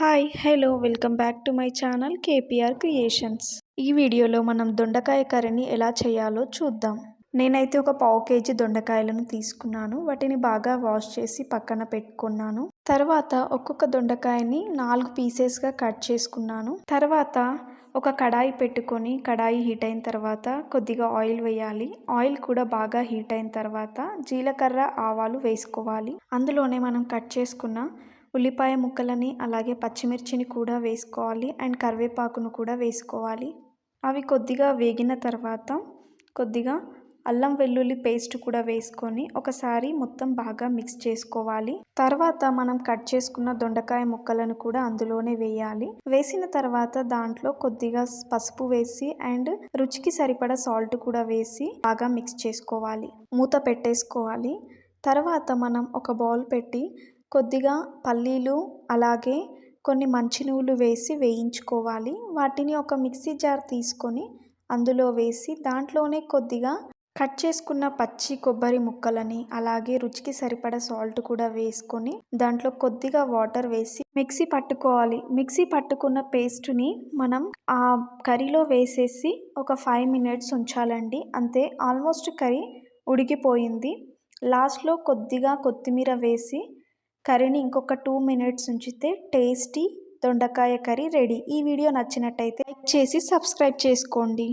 Hi hello welcome back to my channel K P R creations ఈ వీడియోలో మనం దొండకాయ కర్రీని ఎలా చేయాలో చూద్దాం. నేనైతే ఒక పావు కేజీ దొండకాయలను తీసుకున్నాను. వాటిని బాగా వాష్ చేసి పక్కన పెట్టుకున్నాను. తర్వాత ఒక్కొక్క దొండకాయని నాలుగు పీసెస్గా కట్ చేసుకున్నాను. తర్వాత ఒక కడాయి పెట్టుకొని కడాయి హీట్ అయిన తర్వాత కొద్దిగా ఆయిల్ వేయాలి. ఆయిల్ కూడా బాగా హీట్ అయిన తర్వాత జీలకర్ర ఆవాలు వేసుకోవాలి. అందులోనే మనం కట్ చేసుకున్న ఉల్లిపాయ ముక్కలని అలాగే పచ్చిమిర్చిని కూడా వేసుకోవాలి అండ్ కరివేపాకును కూడా వేసుకోవాలి. అవి కొద్దిగా వేగిన తర్వాత కొద్దిగా అల్లం వెల్లుల్లి పేస్ట్ కూడా వేసుకొని ఒకసారి మొత్తం బాగా మిక్స్ చేసుకోవాలి. తర్వాత మనం కట్ చేసుకున్న దొండకాయ ముక్కలను కూడా అందులోనే వేయాలి. వేసిన తర్వాత దాంట్లో కొద్దిగా పసుపు వేసి అండ్ రుచికి సరిపడా సాల్ట్ కూడా వేసి బాగా మిక్స్ చేసుకోవాలి. మూత పెట్టేసుకోవాలి. తర్వాత మనం ఒక బౌల్ పెట్టి కొద్దిగా పల్లీలు అలాగే కొన్ని మంచి నువ్వులు వేసి వేయించుకోవాలి. వాటిని ఒక మిక్సీ జార్ తీసుకొని అందులో వేసి దాంట్లోనే కొద్దిగా కట్ చేసుకున్న పచ్చి కొబ్బరి ముక్కలని అలాగే రుచికి సరిపడ సాల్ట్ కూడా వేసుకొని దాంట్లో కొద్దిగా వాటర్ వేసి మిక్సీ పట్టుకోవాలి. మిక్సీ పట్టుకున్న పేస్ట్ని మనం ఆ కర్రీలో వేసేసి ఒక ఫైవ్ మినిట్స్ ఉంచాలండి. అంతే ఆల్మోస్ట్ కర్రీ ఉడికిపోయింది. లాస్ట్లో కొద్దిగా కొత్తిమీర వేసి కర్రీని ఇంకొక టూ మినిట్స్ ఉంచితే టేస్టీ దొండకాయ కర్రీ రెడీ ఈ వీడియో నచ్చినట్టయితే లైక్ చేసి సబ్స్క్రైబ్ చేసుకోండి.